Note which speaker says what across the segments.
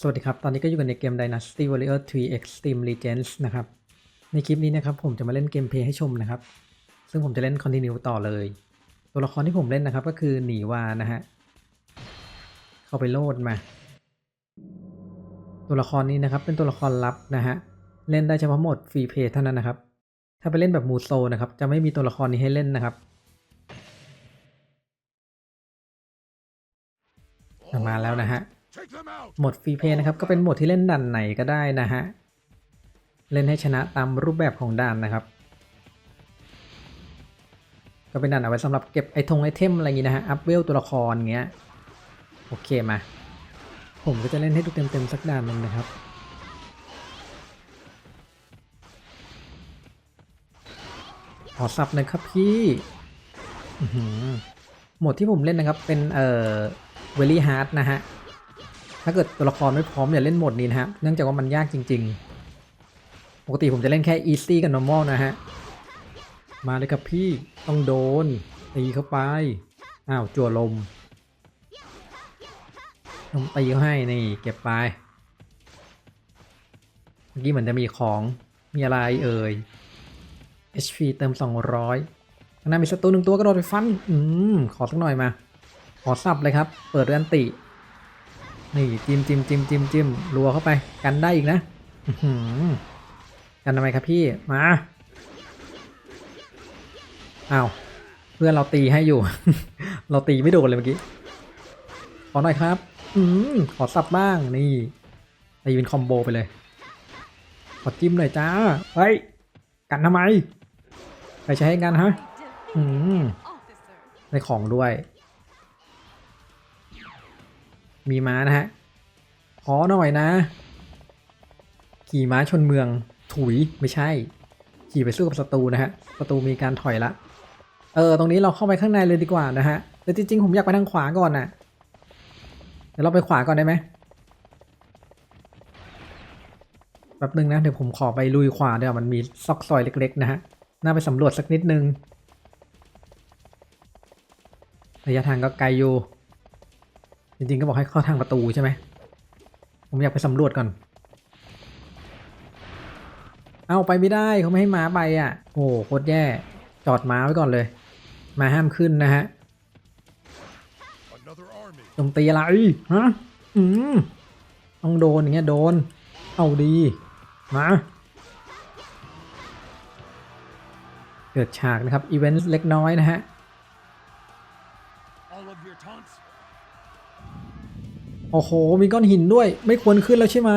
Speaker 1: สวัสดีครับ ตอนนี้ก็อยู่กันในเกม Dynasty Warrior 3 Extreme Legends นะครับ ในคลิปนี้นะครับผมจะมาเล่นเกมเพลย์ให้ชมนะครับ ซึ่งผมจะเล่น Continue ต่อเลย ตัวละครที่ผมเล่นนะครับก็คือหนีวานะฮะ เข้าไปโลดมา ตัวละครนี้นะครับเป็นตัวละครลับนะฮะ เล่นได้เฉพาะโหมดฟรีเพย์เท่านั้นนะครับ ถ้าไปเล่นแบบมูโซนะครับจะไม่มีตัวละครนี้ให้เล่นนะครับ มาแล้วนะฮะ โหมดฟรีเพย์นะครับ ก็เป็นโหมดที่เล่นด่านไหนก็ได้นะฮะ เล่นให้ชนะตามรูปแบบของด่านนะครับ ก็เป็นด่านเอาไว้สำหรับเก็บไอทงไอเทมอะไรอย่างงี้นะฮะ อัพเวลตัวละครเงี้ย โอเคมา ผมก็จะเล่นให้ดูเต็มๆสักด่านหนึ่งนะครับขอสับหน่อยครับพี่อื้อหือโหมดที่ผมเล่นนะครับเป็นเอ่อเวลี่ฮาร์ดนะฮะ ถ้าเกิดตัวละครไม่พร้อมอย่าเล่นหมดนี้นะฮะ เนื่องจากว่ามันยากจริง ๆ ปกติผมจะเล่นแค่ easy กับ normal นะฮะ มาเลยครับพี่ ต้องโดน ตีเข้าไป อ้าว จั่วลมต้องตีเขาให้ นี่ เก็บไป เมื่อกี้เหมือนจะมีของ มีอะไรเอ่ย HP เติม 200ข้างหน้ามีศัตรูหนึ่งตัวกระโดดไปฟัน อืม ขอสักหน่อยมา ขอสับเลยครับ เปิดเรือนติ นี่จิ้มจิ้มจิ้มจิ้มจิ้มรัวเข้าไปกันได้อีกนะกันทำไมครับพี่มาอ้าวเพื่อนเราตีให้อยู่ เราตีไม่โดนเลยเมื่อกี้ขอหน่อยครับ อืมขอสับบ้างนี่ตีเป็นคอมโบไปเลยขอจิ้มหน่อยจ้าเฮ้ยกันทำไมใครใช้กันฮะ อืมได้ของด้วย มีม้านะฮะ ขอหน่อยนะ ขี่ม้าชนเมือง ถุยไม่ใช่ ขี่ไปสู้กับศัตรูนะฮะศัตรูมีการถอยละ เออ ตรงนี้เราเข้าไปข้างในเลยดีกว่านะฮะ แต่จริงๆ ผมอยากไปทางขวาก่อนน่ะ เดี๋ยวเราไปขวาก่อนได้ไหมแป๊บนึงนะ เดี๋ยวผมขอไปลุยขวาเดี๋ยวามันมีซอกซอยเล็กๆนะฮะ น่าไปสำรวจสักนิดนึงระยะทางก็ไกลอยู่ จริงๆ ก็บอกให้เข้าทางประตูใช่ไหม ผมอยากไปสำรวจก่อน เอาไปไม่ได้เขาไม่ให้ม้าไปอะ โอ้โคตรแย่ จอดม้าไว้ก่อนเลย มาห้ามขึ้นนะฮะ
Speaker 2: Another army.
Speaker 1: โจมตีอะไรฮะ อืมต้องโดนอย่างเงี้ยโดน เอาดี มา เกิดฉากนะครับ อีเวนต์เล็กน้อยนะฮะ อ้โห มีก้อนหินด้วย ไม่ควรขึ้นแล้วใช่ไหม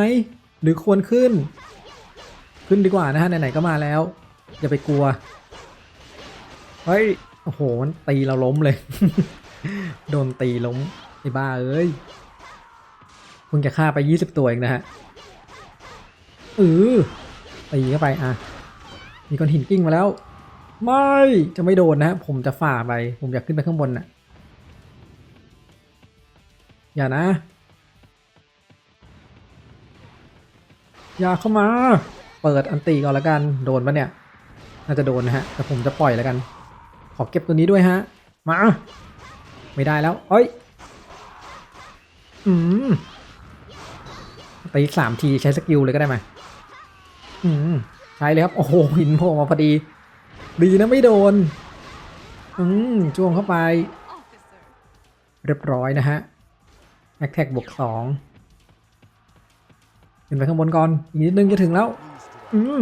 Speaker 1: หรือควรขึ้น ขึ้นดีกว่านะฮะ ไหนๆ ก็มาแล้ว อย่าไปกลัว เฮ้ย โอ้โห มันตีเราล้มเลย โดนตีล้มไอ้บ้าเอ้ยเพิ่งจะฆ่าไป20ตัวเองนะฮะเออตีเข้าไป อะ มีก้อนหินกิ้งมาแล้ว ไม่ จะไม่โดนนะฮะผมจะฝ่าไป ผมอยากขึ้นไปข้างบนน่ะอย่านะ ย่าเข้ามา เปิดอันตีก่อนล้วกัน โดนปะเนี่ย น่าจะโดนนะฮะ แต่ผมจะปล่อยล้วกัน ขอเก็บตัวนี้ด้วยฮะ มา ไม่ได้แล้ว เอ้ย อืมตีสามทีใช้สกิลเลยก็ได้ไหมอืมใช้เลยครับ โอ้โหหินโผล่มาพอดี ดีนะไม่โดน อืมจ้วงเข้าไป เรียบร้อยนะฮะแอคแท็กบวกสอง ขึ้นไปข้างบนก่อน อีกนิดนึงจะถึงแล้ว อืม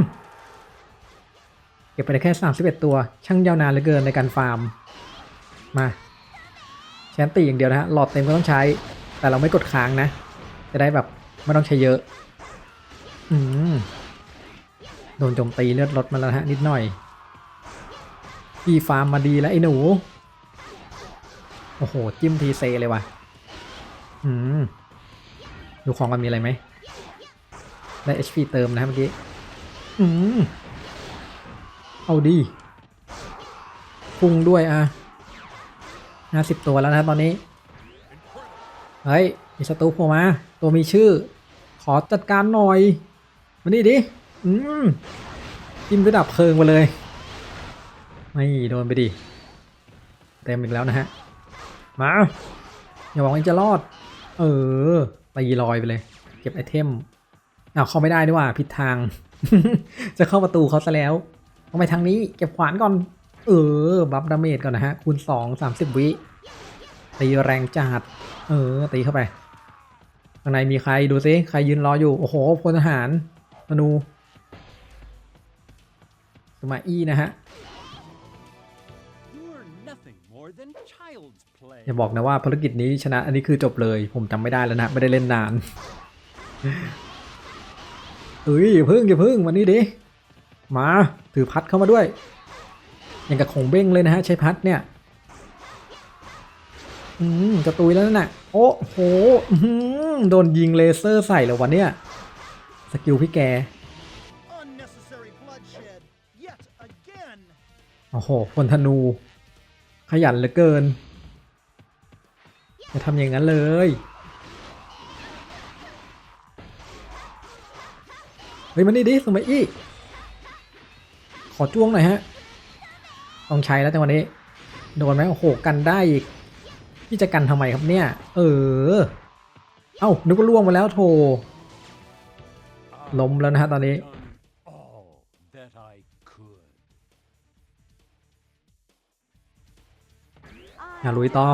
Speaker 1: เก็บไปได้แค่สามสิบเอ็ดตัว ช่างยาวนานเหลือเกินในการฟาร์ม มาแชนตีอย่างเดียวนะฮะ หลอดเต็มก็ต้องใช้ แต่เราไม่กดค้างนะ จะได้แบบไม่ต้องใช้เยอะ อืมโดนโจมตีเลือดลดมาแล้วฮะนิดหน่อยพี่ฟาร์มมาดีแล้วไอ้หนู โอ้โห จิ้มทีเซเลยว่ะ อืม ดูของกันมีอะไรไหม ได้ HP เติมนะเมื่อกี้อืมเอาดีพุ่งด้วยอะห้าสิบตัวแล้วนะตอนนี้ เฮ้ย มีศัตรูโผล่มา ตัวมีชื่อ ขอจัดการหน่อยมานี่ดิ อืมจิ้มด้วยดับเพลิงไปเลย ไม่โดนไปดิ เต็มอีกแล้วนะฮะ มา อย่าหวังว่าจะรอด เออตีลอยไปเลยก็บไอเทม อ้าวเข้าไม่ได้ด้วยว่าผิดทาง จะเข้าประตูเขาซะแล้วต้องไปทางนี้เก็บขวานก่อน เออ บัฟดาเมจก่อนนะฮะ คูณสองสามสิบวิ ตีแรงจัด เออ ตีเข้าไป ข้างในมีใครดูซิ ใครยืนรออยู่ โอ้โหพลทหารธนูสมาอี้นะฮะ อย่าบอกนะว่าภารกิจนี้ชนะอันนี้คือจบเลย ผมจำไม่ได้แล้วนะ ไม่ได้เล่นนาน เอ้ยอย่าพึ่งอย่าพึ่งวันนี้ดิมาถือพัดเข้ามาด้วยอย่างกับของเบ้งเลยนะฮะใช้พัดเนี่ยอืมจะตุยแล้วนั่นน่ะโอ้โหอื้อหือโดนยิงเลเซอร์ใส่แล้ววันเนี้ยสกิลพี่แก
Speaker 3: Unnecessary bloodshed yet again.
Speaker 1: โอ้โหพลธนู ขยันเหลือเกินจะทำอย่างนั้นเลย ฮ้ยมันนี่ดิสมัยอี้ขอจ้วงหน่อยฮะต้องใช้แล้วจังหวะนี้ โดนไหมโอ้โหกันได้อีกพี่จะกันทำไมครับเนี่ย เออ เอ้านึกว่าล่วงมาแล้วโถล้มแล้วนะฮะตอนนี้
Speaker 2: that I could.
Speaker 1: อย่าลุยต่อ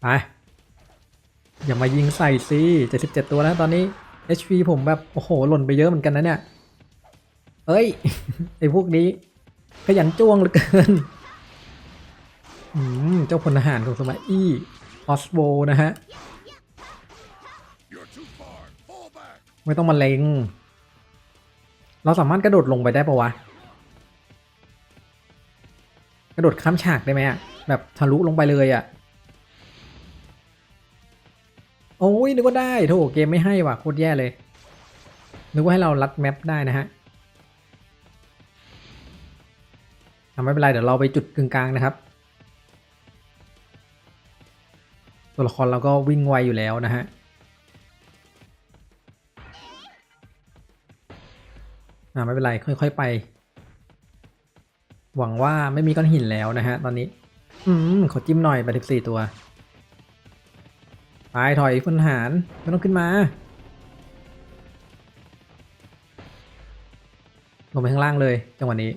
Speaker 1: ไป อย่ามายิงใส่สิ77ตัวแล้วตอนนี้ HP ผมแบบ โอ้โห หล่นไปเยอะเหมือนกันนะเนี่ย เอ้ย ไอพวกนี้ ขยันจ้วงเหลือเกิน อืม เจ้าพลทหารของสมัยอี้ออสโบนะฮะ ไม่ต้องมาเลง เราสามารถกระโดดลงไปได้ปะวะ กระโดดข้ามฉากได้ไหมอะแบบทะลุลงไปเลยอะ โอ้ยนึกว่าได้โถเกมไม่ให้ว่ะโคตรแย่เลยนึกว่าให้เราลัดแมปได้นะฮะอะไม่เป็นไรเดี๋ยวเราไปจุดกึ่งกลางนะครับ ตัวละครเราก็วิ่งไวอยู่แล้วนะฮะอ่าไม่เป็นไรค่อยๆไป หวังว่าไม่มีก้อนหินแล้วนะฮะตอนนี้ อืมขอจิ้มหน่อยไปสิบสี่ตัว ไปถอยพลหารไม่ต้องขึ้นมา ลงไปข้างล่างเลยจังหวะนี้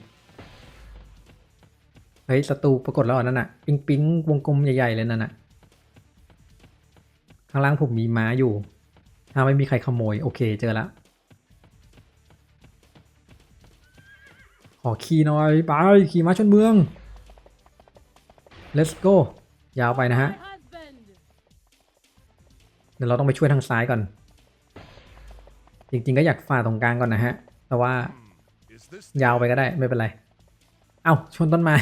Speaker 1: เฮ้ยศัตรูปรากฏแล้วนั่นน่ะ ปิ๊งปิ๊งวงกลมใหญ่ๆเลยนั่นน่ะ ข้างล่างผมมีม้าอยู่ ถ้าไม่มีใครขโมย โอเคเจอแล้วขอขี่หน่อย ไป ขี่ม้าชนเมือง let's go ยาวไปนะฮะ เดี๋ยวเราต้องไปช่วยทางซ้ายก่อน จริง ๆ ก็อยากฝ่าตรงกลางก่อนนะฮะ แต่ว่ายาวไปก็ได้ไม่เป็นไร เอ้าชนต้นไม้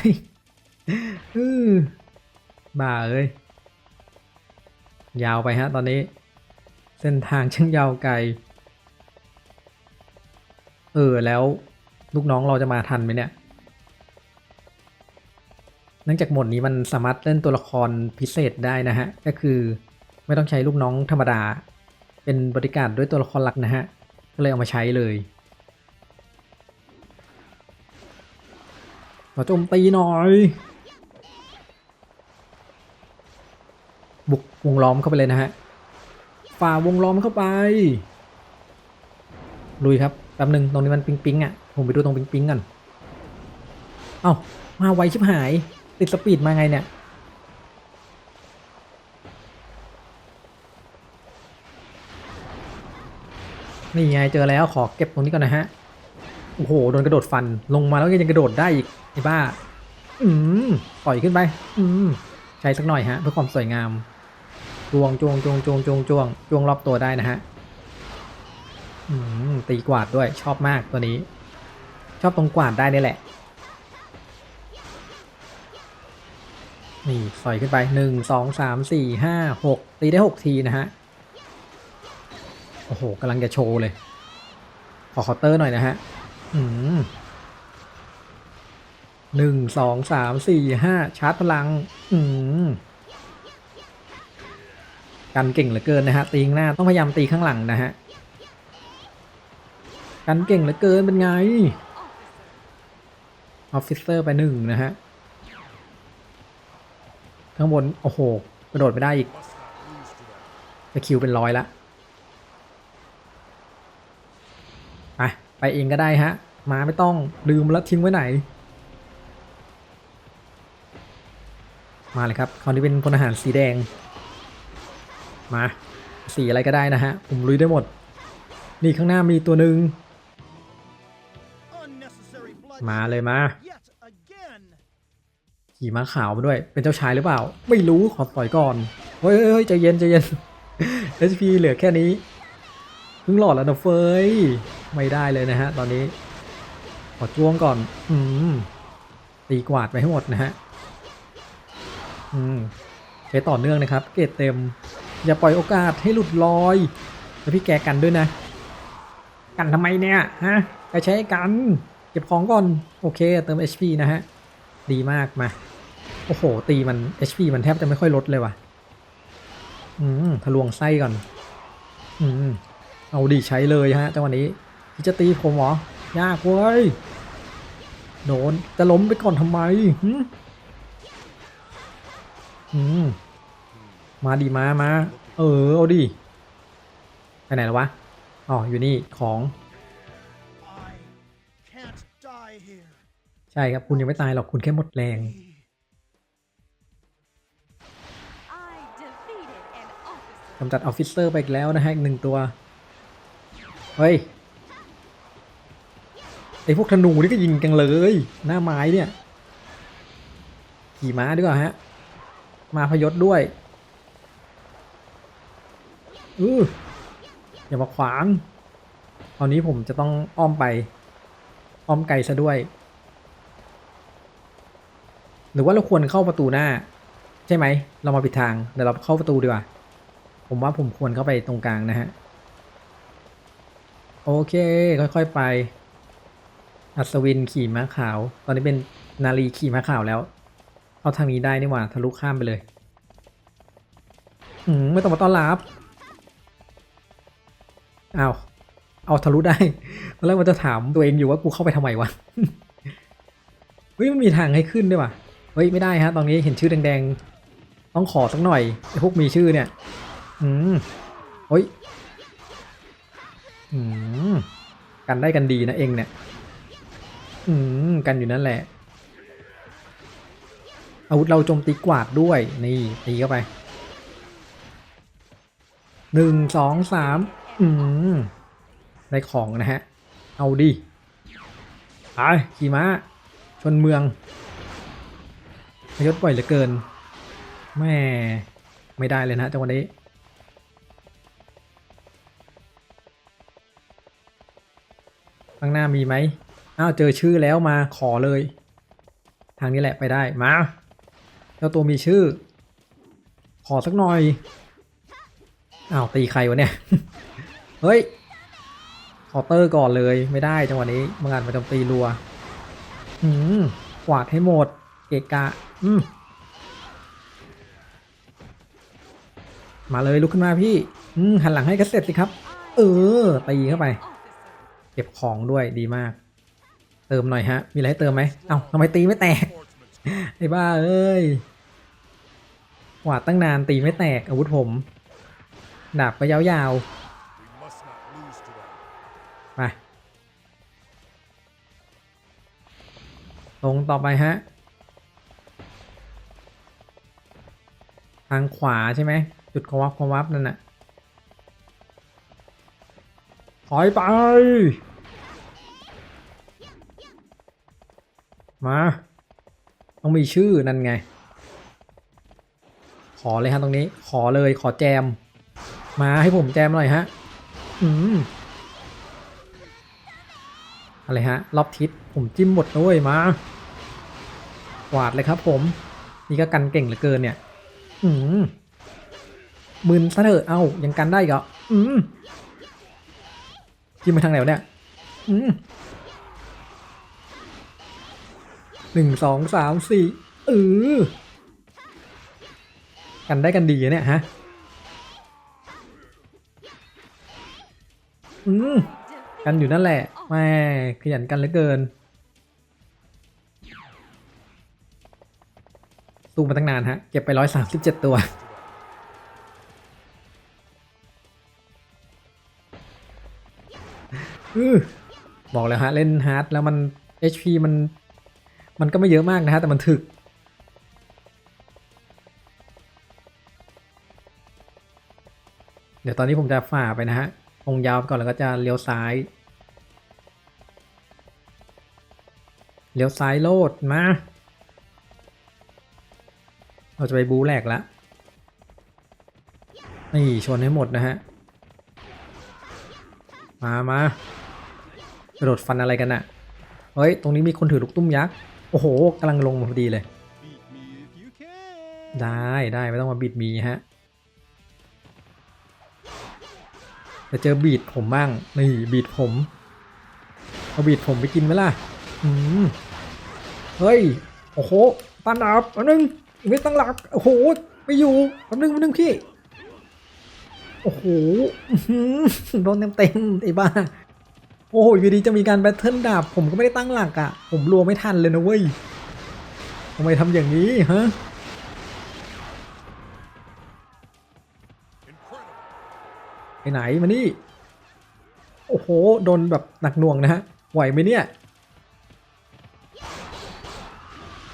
Speaker 1: อือบ้าเอ้ยยาวไปฮะ ตอนนี้ เส้นทางช่างยาวไกล เออแล้วลูกน้องเราจะมาทันไหมเนี่ยเนื่องจากหมดนี้มันสามารถเล่นตัวละครพิเศษได้นะฮะ ก็คือ ไม่ต้องใช้ลูกน้องธรรมดา เป็นบริการด้วยตัวละครหลักนะฮะ ก็เลยเอามาใช้เลยขอโจมตีหน่อย บุกวงล้อมเข้าไปเลยนะฮะ ฝ่าวงล้อมเข้าไป ลุยครับ แป๊บหนึ่งตรงนี้มันปิงปิงอะ ผมไปดูตรงปิงปิงกัน เอ้า มาไวชิบหาย ติดสปีดมาไงเนี่ย นี่ไงเจอแล้วขอเก็บตรงนี้ก่อนนะฮะ โอ้โหโดนกระโดดฟันลงมาแล้วก็ยังกระโดดได้อีกไอ้บ้า อืมปล่อยขึ้นไป อืมใช้สักหน่อยฮะเพื่อความสวยงามจวงจวงจวงจวงจวงจวงจวงรอบตัวได้นะฮะอืมตีกวาดด้วยชอบมากตัวนี้ ชอบตรงกวาดได้นี่แหละ นี่สอยขึ้นไปหนึ่งสองสามสี่ห้าหกตีได้หกทีนะฮะ โอ้โหกำลังจะโชว์เลย ขอเคาน์เตอร์หน่อยนะฮะอืมหนึ่งสองสามสี่ห้าชาร์จพลัง อืมกันเก่งเหลือเกินนะฮะตีข้างหน้าต้องพยายามตีข้างหลังนะฮะกันเก่งเหลือเกินเป็นไงออฟฟิเซอร์ไปหนึ่งนะฮะข้างบน โอ้โห กระโดดไปได้อีกจะคิวเป็นร้อยละ ไปไปเองก็ได้ฮะมาไม่ต้องลืมแล้วทิ้งไว้ไหน มาเลยครับคราวนี้เป็นพลทหารสีแดง มาสีอะไรก็ได้นะฮะผมลุยได้หมด นี่ข้างหน้ามีตัวหนึ่ง
Speaker 3: Unnecessary
Speaker 1: มา
Speaker 3: bloodshed
Speaker 1: เลยมา
Speaker 3: yet again.
Speaker 1: ขี่ม้าขาวมาด้วย เป็นเจ้าชายหรือเปล่า ไม่รู้ขอต่อยก่อน เฮ้ยเฮ้ยเฮ้ยใจเย็นใจเย็น HP เหลือแค่นี้เพิ่งหลอดแล้วนะเฟย ไม่ได้เลยนะฮะ ตอนนี้ขอจ้วงก่อน อืมตีกวาดไปให้หมดนะฮะ อืมใช้ต่อเนื่องนะครับ เกรดเต็ม อย่าปล่อยโอกาสให้หลุดลอย แล้วพี่แกกันด้วยนะ กันทำไมเนี่ยฮะไปใช้กัน เก็บของก่อน โอเค เติม HP นะฮะ ดีมากมา โอ้โห ตีมัน HP มันแทบจะไม่ค่อยลดเลยว่ะ อืม ทะลวงไส้ก่อน อืม เอาดีใช้เลยฮะจังหวะนี้ จะตีผมเหรอยากเว้ยโดนจะล้มไปก่อนทำไมหึอืมมาดีมามาเออเอาดิไปไหนแล้ววะอ๋ออยู่นี่ของใช่ครับคุณยังไม่ตายหรอกคุณแค่หมดแรงกำจัดออฟฟิเซอร์ไปอีกแล้วนะฮะอีกหนึ่งตัว เฮ้ย ไอพวกธนูนี่ก็ยิงกันเลย หน้าไม้เนี่ย ขี่ม้าดีกว่าฮะ มาพยศด้วยอืออย่ามาขวางตอนนี้ผมจะต้องอ้อมไป อ้อมไกลซะด้วย หรือว่าเราควรเข้าประตูหน้า ใช่ไหม เรามาปิดทาง เดี๋ยวเราเข้าประตูดีกว่า ผมว่าผมควรเข้าไปตรงกลางนะฮะ โอเค ค่อยๆไป อัศวินขี่ม้าขาว ตอนนี้เป็นนาลีขี่ม้าขาวแล้ว เอาทางนี้ได้นี่หว่าทะลุข้ามไปเลยอืมไม่ต้องมาต้อนรับอ้าวเอาทะลุได้ตอนแรกมันจะถามตัวเองอยู่ว่ากูเข้าไปทำไมวะเฮ้ยมันมีทางให้ขึ้นด้วยว่ะเฮ้ยไม่ได้ฮะ ตอนนี้เห็นชื่อแดงๆ ต้องขอสักหน่อยไอ้พวกมีชื่อเนี่ย อืมเฮ้ย อืมกันได้กันดีนะเองเนี่ย อืมกันอยู่นั่นแหละ อาวุธเราโจมตีกวาดด้วย นี่ตีเข้าไปหนึ่งสองสามอืมได้ของนะฮะ เอาดิไปขี่ม้า ชนเมืองพยศบ่อยเหลือเกิน แม่ ไม่ได้เลยนะจังหวะนี้ข้างหน้ามีไหม อ้าวเจอชื่อแล้วมาขอเลย ทางนี้แหละไปได้มาเจ้าตัวมีชื่อ ขอสักหน่อยอ้าวตีใครวะเนี่ยเฮ้ยเคาน์เตอร์ก่อนเลยไม่ได้จังหวะนี้มังานมาจมตีรัวอืมกวาดให้หมด เกะกะ อืมมาเลยลุกขึ้นมาพี่ อืมหันหลังให้ก็เสร็จสิครับ เออตีเข้าไป เก็บของด้วยดีมาก เติมหน่อยฮะ มีอะไรให้เติมไหมเอ้าทำไมตีไม่แตก ไอ้บ้าเอ้ยกวาดตั้งนานตีไม่แตกอาวุธผม ดาบก็ยาวๆไปตรงต่อไปฮะ ทางขวาใช่ไหม จุดควับควับนั่นน่ะ ถอยไป มา ต้องมีชื่อนั่นไง ขอเลยฮะตรงนี้ ขอเลยขอแจม มาให้ผมแจมหน่อยฮะ อืมอะไรฮะรอบทิศผมจิ้มหมดด้วยมากวาดเลยครับผม นี่ก็กันเก่งเหลือเกินเนี่ย อืมมึนซะเถอะ เอ้า ยังกันได้กเหรออืมจิ้มไปทางไหนวะเนี่ย อืม หนึ่งสองสามสี่เออกันได้กันดีเนี่ยฮะอืมกันอยู่นั่นแหละแม่ขยันกันเหลือเกินตู้มาตั้งนานฮะ เก็บไปร้อยสามสิบเจ็ดตัวอือบอกเลยฮะ เล่นฮาร์ดแล้วมัน HP มัน มันก็ไม่เยอะมากนะฮะ แต่มันถึก เดี๋ยวตอนนี้ผมจะฝ่าไปนะฮะตรงยาวก่อนแล้วก็จะเลี้ยวซ้าย เลี้ยวซ้ายโลดมา เราจะไปบูแหลกล้วนี่ชนให้หมดนะฮะ มามากระโดดฟันอะไรกันอะเฮ้ย ตรงนี้มีคนถือลูกตุ้มยักษ์ โอ้โหกำลังลงมาพอดีเลย
Speaker 2: Beat me if you can.
Speaker 1: ได้ได้ไม่ต้องมาบีดมีฮะจะเจอบีดผมบ้างนี่บีดผมเอาบีดผมไปกินไหมล่ะอืมเฮ้ยโอ้โหตั้นอับอันนึงไม่ตั้งหลักโอ้โหไม่อยู่อันนึงอันนึงพี่โอ้โหอื้อหือโดนเต็มเต็มๆไอ้บ้า โอ้โหอยู่ดีจะมีการแบทเทิลดาบ ผมก็ไม่ได้ตั้งหลักอะ่ะ ผมรัวไม่ทันเลยนะเว้ยทำไมทำอย่างนี้ฮะไปไหนมานี่ โอ้โห โดนแบบหนักหน่วงนะฮะ ไหวไหมเนี่ย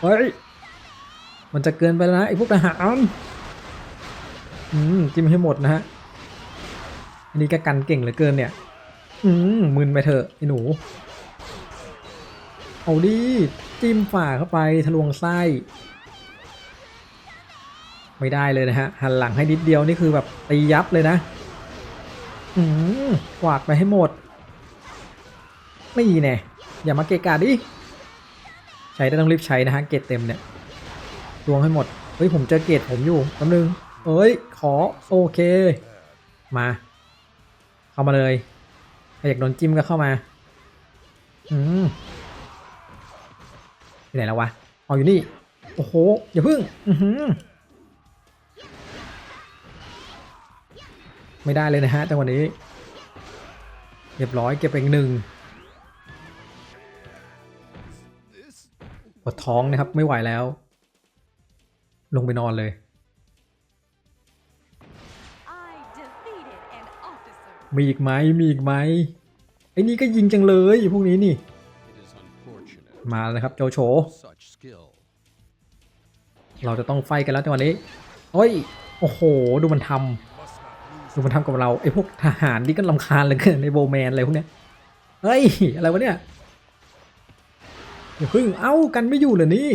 Speaker 1: เฮ้ย มันจะเกินไปแล้วนะไอ้พวกทหารอืมจิ้มให้หมดนะฮะ อันนี้ก็กันเก่งเหลือเกินเนี่ย อืมมึนไปเถอะไอ้หนู เอาดิจิ้มฝ่าเข้าไปทะลวงไส้ ไม่ได้เลยนะฮะ หันหลังให้นิดเดียวนี่คือแบบตียับเลยนะ อืมกวาดไปให้หมด ไม่แน่อย่ามาเกะกะดิ ใช้ได้ต้องรีบใช้นะฮะ เกรดเต็มเนี่ยรวงให้หมด เฮ้ย ผมเจอเกรดผมอยู่แป๊บนึง เอ้ย ขอ โอเค มา เข้ามาเลย อยากโดนจิ้มก็เข้ามา อืมไปไหนแล้ววะเอาอยู่นี่ โอ้โห อย่าพึ่ง อือหือไม่ได้เลยนะฮะจังหวะนี้ เรียบร้อยเก็บไปอีกหนึ่งปวดท้องนะครับ ไม่ไหวแล้ว ลงไปนอนเลย
Speaker 4: I defeated an officer.
Speaker 1: มีอีกไหมมีอีกไหม ไอ้นี่ก็ยิงจังเลยพวกนี้นี่
Speaker 5: It is unfortunate.
Speaker 1: มาแล้วนะครับโจโฉ
Speaker 5: Such skill.
Speaker 1: เราจะต้องไฟกันแล้วจังหวะนี้โอ้ย โอ้โห ดูมันทำดูมันทำกับเราไอ้พวกทหารนี่ก็ลำคาญเหลยเกินในโบแมนอะไรพวกเนี้ยเฮ้ย อะไรวะเนี่ยอย่าพึ่งเอ้ากันไม่อยู่เหรอนี่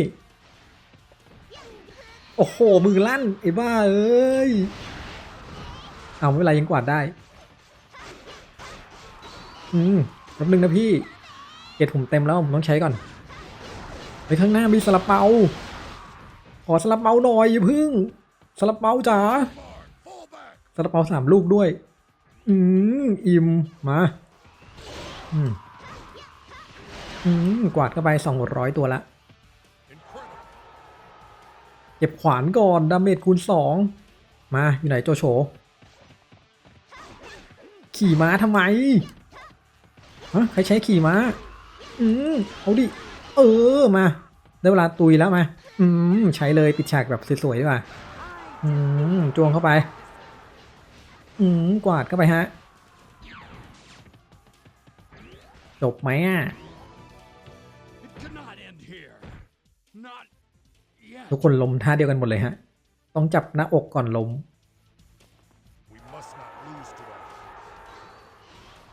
Speaker 1: โอ้โห มือลั่นไอ้บ้าเอ้ย เอาไม่เป็นไรยังกวาดได้ อืมแป๊บนึงนะพี่เกรดผมเต็มแล้วผมต้องใช้ก่อน ไปข้างหน้ามีสลับเปาขอสลับเปาหน่อยอย่าพึ่งสลับเปาจ๋าสลับเปาสามลูกด้วย อืมอิ่มมา อืมอืมกวาดเข้าไปสองร้อยตัวละเก็บขวานก่อนดาเมจคูณสองมาอยู่ไหนโจโฉขี่ม้าทำไม ฮะใครใช้ขี่ม้า อืมเอาดิ เออมาได้เวลาตุยแล้วมา อืมใช้เลยปิดฉากแบบสวยๆดีกว่าอืมจวงเข้าไป อืมกวาดเข้าไปฮะ จบไหมอะ
Speaker 2: It cannot end here. Not yet.
Speaker 1: ทุกคนล้มท่าเดียวกันหมดเลยฮะ ต้องจับหน้าอกก่อนล้ม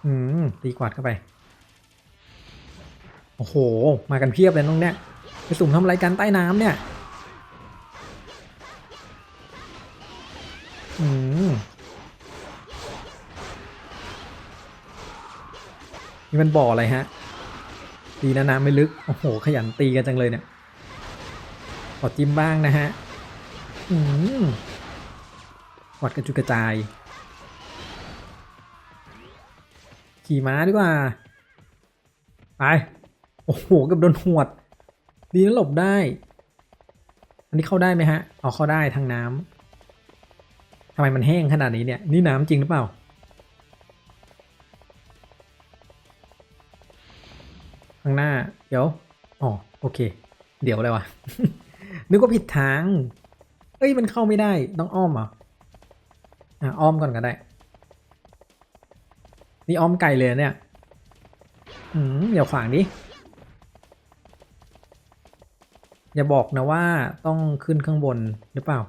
Speaker 1: อืมตีกวาดเข้าไป โอ้โห มากันเพียบเลยน้องเนี่ยไปสุ่มทำอะไรกันใต้น้ำเนี่ย อืมนี่มันบ่ออะไรฮะ ตีนะน้ำไม่ลึก โอ้โห ขยันตีกันจังเลยเนี่ย ขอจิ้มบ้างนะฮะ อืมวาดกระจุยกระจาย ขี่ม้าดีกว่า ไป โอ้โหเกับโดนหวด ดีนะหลบได้ อันนี้เข้าได้ไหมฮะเอาเข้าได้ทางน้ำทำไมมันแห้งขนาดนี้เนี่ย นี่น้ำจริงหรือเปล่า ข้างหน้า เดี๋ยว อ๋อ โอเค เดี๋ยวอะไรวะ นึกว่าผิดทาง เอ้ย มันเข้าไม่ได้ ต้องอ้อมเหรอ อะ อ้อมก่อนก็ได้ นี่อ้อมไกลเลยเนี่ย อืมเดี๋ยวขวางดิ อย่าบอกนะว่าต้องขึ้นข้างบนหรือเปล่า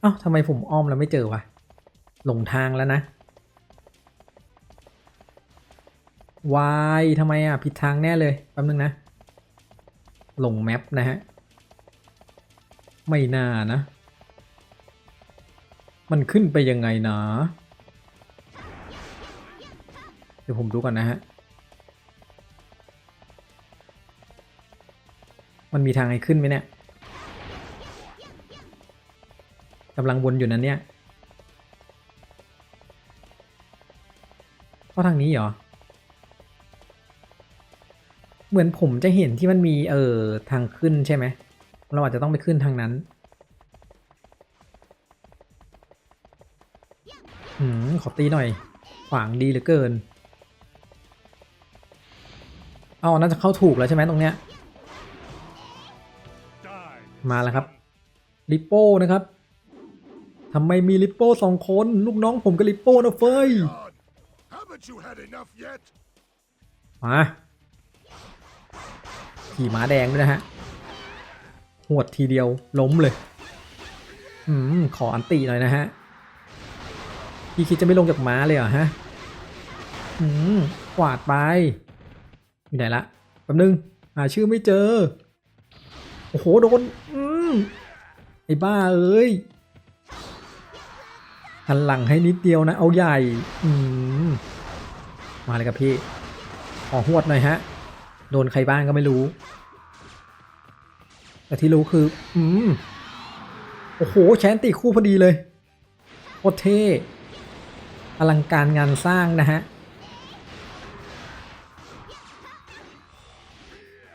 Speaker 1: เอ้าทำไมผมอ้อมแล้วไม่เจอวะ หลงทางแล้วนะวายทำไมอะ ผิดทางแน่เลยแป๊บนึงนะ ลงแมปนะฮะ ไม่น่านะ มันขึ้นไปยังไงนะ ดี๋ยวผมดูก่อนนะฮะ มันมีทางให้ขึ้นไหมเนี่ยกำลังวนอยู่นั้นเนี่ยเพราะทางนี้เหรอ เหมือนผมจะเห็นที่มันมีเออทางขึ้นใช่ไหม เราอาจจะต้องไปขึ้นทางนั้นหืมขอตีหน่อย ขวางดีเหลือเกิน เอาน่าจะเข้าถูกแล้วใช่ไหมตรงเนี้ย มาแล้วครับ ลิปโป้นะครับทำไมมีลิปโป้สองคน ลูกน้องผมกับลิปโป้นะเฟยมาขี่ม้าแดงด้วยนะฮะหวดทีเดียวล้มเลย อืม ขออันตีหน่อยนะฮะพี่คิดจะไม่ลงจากม้าเลยเหรอฮะ อืมกวาดไป อยู่ไหนละแป๊บนึงหาชื่อไม่เจอ โอ้โหโดนอืมไอ้บ้าเอ้ยหันหลังให้นิดเดียวนะ เอาใหญ่ อืมมาเลยครับพี่ขอหวดหน่อยฮะ โดนใครบ้างก็ไม่รู้ แต่ที่รู้คือ อืมโอ้โหแชนติคู่พอดีเลยโคตรเท่อลังการงานสร้างนะฮะ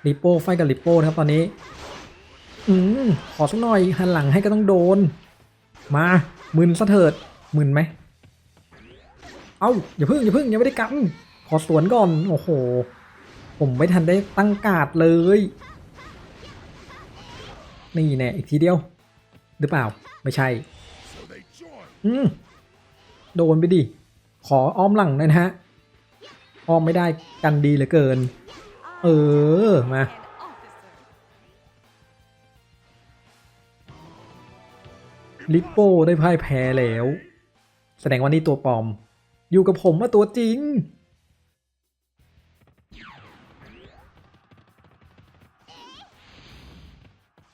Speaker 1: ลิปโป้ไฟกับลิปโป้นะครับตอนนี้ อืมขอสักหน่อยหันหลังให้ก็ต้องโดน มามึนซะเถิดมึนไหม เอ้าอย่าพึ่งอย่าพึ่งยังไม่ได้กันขอสวนก่อน โอ้โห ผมไม่ทันได้ตั้งกาดเลย นี่แน่อีกทีเดียว หรือเปล่า ไม่ใช่ อืม โดนไปดิ ขออ้อมหลังหน่อยนะฮะ อ้อมไม่ได้กันดีเหลือเกิน เออ มา ลิปโป้ได้พ่ายแพ้แล้ว แสดงว่านี่ตัวปลอม อยู่กับผมว่าตัวจริง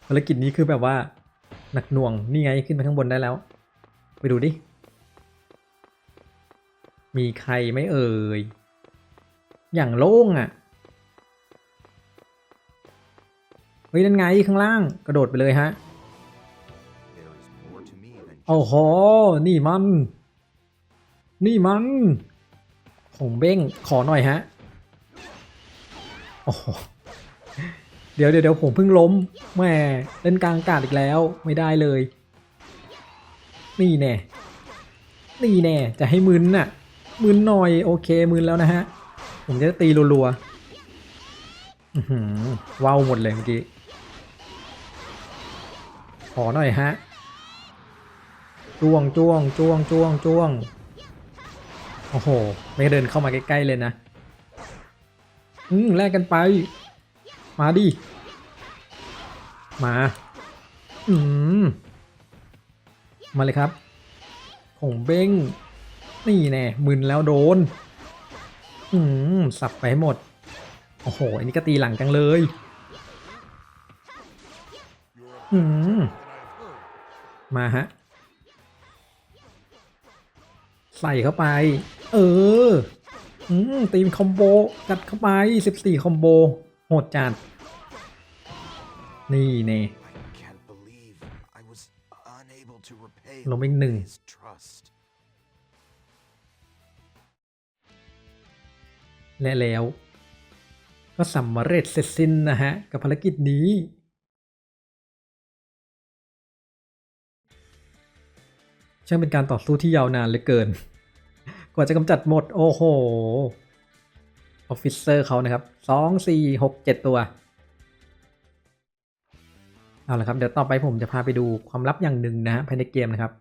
Speaker 1: ภารกิจนี้คือแบบว่า หนักหน่วง นี่ไงขึ้นไปข้างบนได้แล้ว ไปดูดิ มีใครไม่เอ่ย อย่างโล่งอะ่ะ เฮ้ยนั่นไงข้างล่างกระโดดไปเลยฮะโอ้โหนี่มัน นี่มันของเบ้งขอหน่อยฮะโอ้โหเดี๋ยวเดี๋ยวผมเพิ่งล้มแม่เล่นกลางอากาศอีกแล้วไม่ได้เลย นี่แน่นี่แน่จะให้มึนน่ะมึนหน่อยโอเคมึนแล้วนะฮะ ผมจะตีรัวๆอือหือว้าวหมดเลยเมื่อกี้ ขอหน่อยฮะจ้วงจ้วงจ้วงจ้วงจ้วงโอ้โห ไม่เดินเข้ามาใกล้ ๆ เลยนะ อืมแลกกันไป มาดิ มา อืม มาเลยครับของเบ้ง นี่แน่มึนแล้วโดน อืม สับไปหหมด โอ้โห อันนี้ก็ตีหลังจังเลย อืม มาฮะ ใส่เข้าไป เอออืมตีมคอมโบกัดเข้าไปสิบสี่คอมโบโหดจัดนี่เน่ลงไปอีกหนึ่งและแล้ว ก็สำเร็จเสร็จสิ้นนะฮะ กับภารกิจนี้ ช่างเป็นการต่อสู้ที่ยาวนานเหลือเกิน กว่าจะกำจัดหมด โอ้โห ออฟฟิเซอร์เขานะครับสองสี่หกเจ็ดตัว เอาละครับ เดี๋ยวต่อไปผมจะพาไปดูความลับอย่างหนึ่งนะฮะภายในเกมนะครับ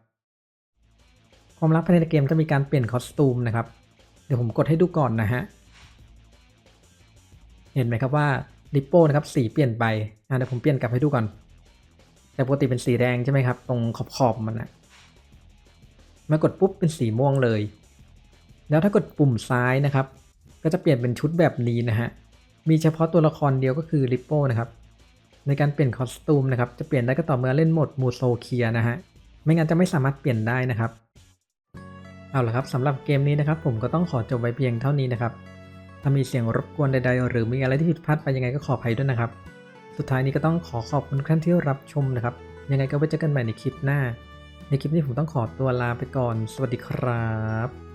Speaker 1: ความลับภายในเกมจะมีการเปลี่ยนคอสตูมนะครับ เดี๋ยวผมกดให้ดูก่อนนะฮะ เห็นไหมครับว่าลิปโป้นะครับสีเปลี่ยนไปอะเดี๋ยวผมเปลี่ยนกลับให้ดูก่อน แต่ปกติเป็นสีแดงใช่ไหมครับ ตรงขอบขอบๆมันนะ มากดปุ๊บเป็นสีม่วงเลย แล้วถ้ากดปุ่มซ้ายนะครับ ก็จะเปลี่ยนเป็นชุดแบบนี้นะฮะ มีเฉพาะตัวละครเดียวก็คือลิปโป้นะครับ ในการเปลี่ยนคอสตูมนะครับ จะเปลี่ยนได้ก็ต่อเมื่อเล่นโหมดมูโซเคียนะฮะ ไม่งั้นจะไม่สามารถเปลี่ยนได้นะครับ เอาละครับสำหรับเกมนี้นะครับ ผมก็ต้องขอจบไว้เพียงเท่านี้นะครับ ถ้ามีเสียงรบกวนใด ๆ หรือมีอะไรที่ผิดพลาดไปยังไงก็ขออภัยด้วยนะครับ สุดท้ายนี้ก็ต้องขอขอบคุณท่านที่รับชมนะครับ ยังไงก็ไว้เจอกันใหม่ในคลิปหน้า ในคลิปนี้ผมต้องขอตัวลาไปก่อน สวัสดีครับ